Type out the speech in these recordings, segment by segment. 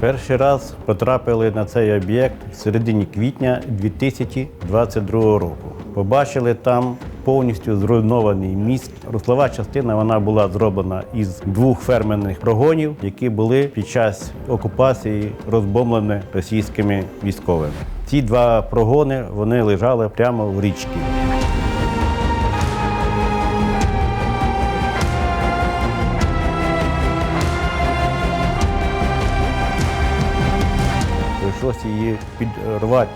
Перший раз потрапили на цей об'єкт в середині квітня 2022 року. Побачили там повністю зруйнований міст. Руслова частина вона була зроблена із двох ферменних прогонів, які були під час окупації розбомблені російськими військовими. Ці два прогони вони лежали прямо в річці. Прийшлося її підрвати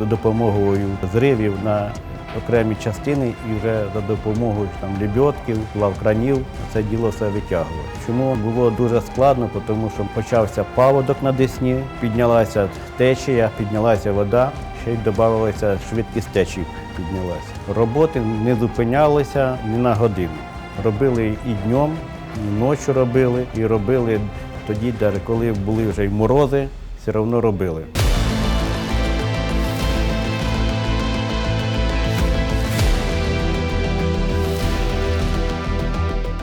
з- допомогою зривів на окремі частини і вже за допомогою там лебідків, лавкранів це діло все витягувало. Чому було дуже складно? Тому що почався паводок на Десні, піднялася течія, піднялася вода, ще й додавалася швидкість течії піднялася. Роботи не зупинялися ні на годину. Робили і днем, і ночі робили, і робили тоді, коли були вже й морози, все одно робили.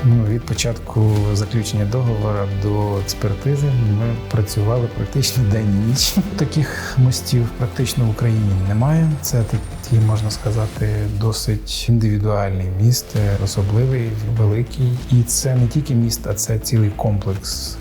Ну, від початку заключення договору до експертизи ми працювали практично день і ніч. Таких мостів практично в Україні немає. Це такий, можна сказати, досить індивідуальний міст, особливий, великий. І це не тільки міст, а це цілий комплекс.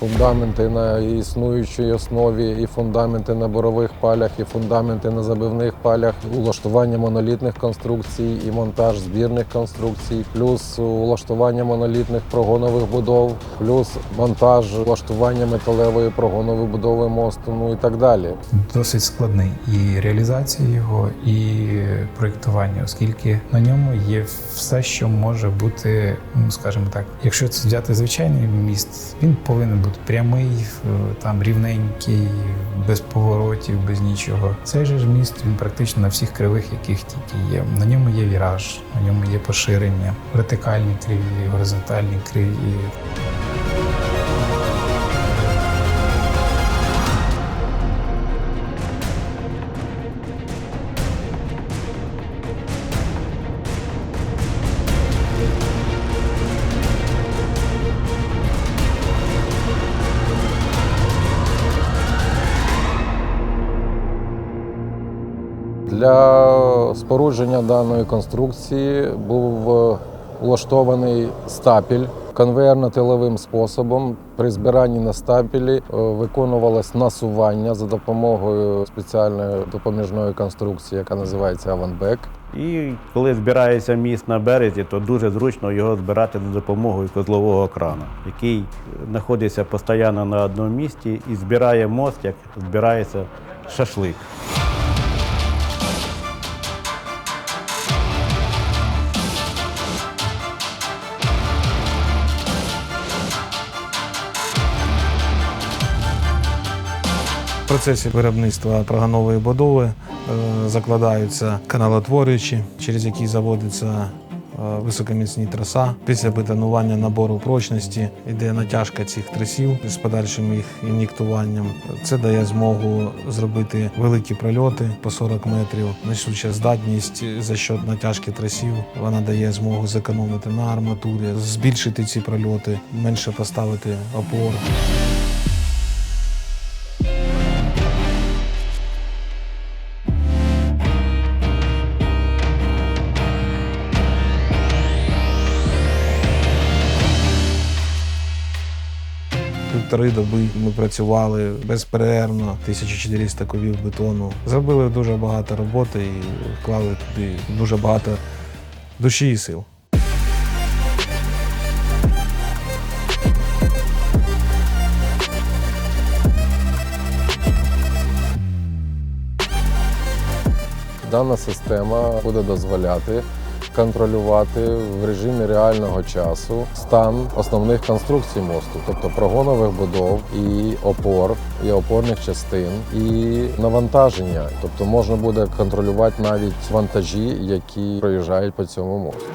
Фундаменти на існуючій основі, і фундаменти на борових палях, і фундаменти на забивних палях, улаштування монолітних конструкцій, і монтаж збірних конструкцій, плюс улаштування монолітних прогонових будов, плюс монтаж улаштування металевої прогонової будови мосту, ну і так далі. Досить складний і реалізація його, і проєктування, оскільки на ньому є все, що може бути, ну скажімо так, якщо це взяти звичайний міст, він повинен бути прямий, е, там рівненький, без поворотів, без нічого. Цей же ж міст він практично на всіх кривих, яких тільки є. На ньому є віраж, на ньому є поширення, вертикальні криві, горизонтальні криві. Для спорудження даної конструкції був е, влаштований стапіль конвейерно-тиловим способом. При збиранні на стапілі е, виконувалось насування за допомогою спеціальної допоміжної конструкції, яка називається аванбек. І коли збирається міст на березі, то дуже зручно його збирати за допомогою козлового крана, який знаходиться постійно на одному місці і збирає мост, як збирається шашлик. Процесі виробництва проганової будови е, закладаються каналотворюючі, через які заводиться е, високоміцні троса. Після бетонування набору прочності йде натяжка цих тросів з подальшим їх ін'єктуванням. Це дає змогу зробити великі прольоти по 40 метрів. Несуча здатність за счет натяжки тросів. Вона дає змогу зекономити на арматурі, збільшити ці прольоти, менше поставити опор. Півтори доби ми працювали безперервно, 1400 кубів бетону. Зробили дуже багато роботи і вклали туди дуже багато душі і сил. Дана система буде дозволяти контролювати в режимі реального часу стан основних конструкцій мосту, тобто прогонових будов і опор, і опорних частин, і навантаження. Тобто можна буде контролювати навіть вантажі, які проїжджають по цьому мосту.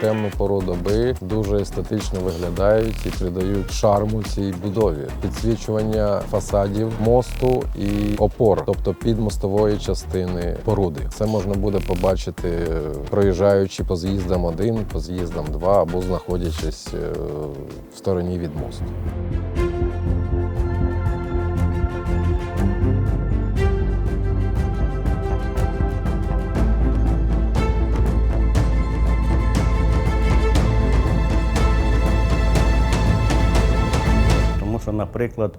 Сезонну пору доби дуже естетично виглядають і придають шарму цій будові. Підсвічування фасадів мосту і опор, тобто підмостової частини поруди. Це можна буде побачити, проїжджаючи по з'їздам 1, по з'їздам 2 або знаходячись е, в стороні від мосту. Наприклад,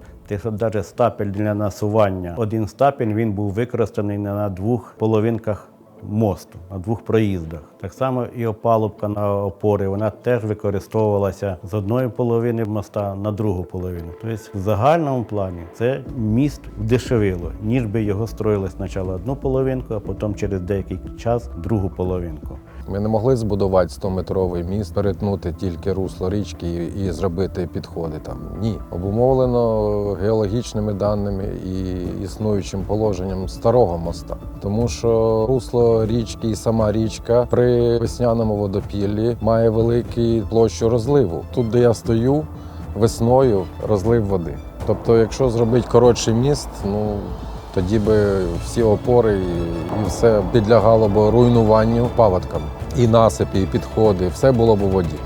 навіть стапель для насування, один стапель він був використаний на двох половинках мосту, на двох проїздах. Так само і опалубка на опори, вона теж використовувалася з одної половини моста на другу половину. Тобто, в загальному плані це міст вдешевило, ніж би його строїли спочатку одну половинку, а потім через деякий час другу половинку. Ми не могли збудувати 100-метровий міст, перетнути тільки русло річки і, зробити підходи там. Ні. Обумовлено геологічними даними і існуючим положенням старого моста. Тому що русло річки і сама річка при весняному водопіллі має велику площу розливу. Тут, де я стою, весною розлив води. Тобто, якщо зробити коротший міст, ну тоді би всі опори і, все підлягало б руйнуванню паводкам. І насипі, і підходи, все було б у воді.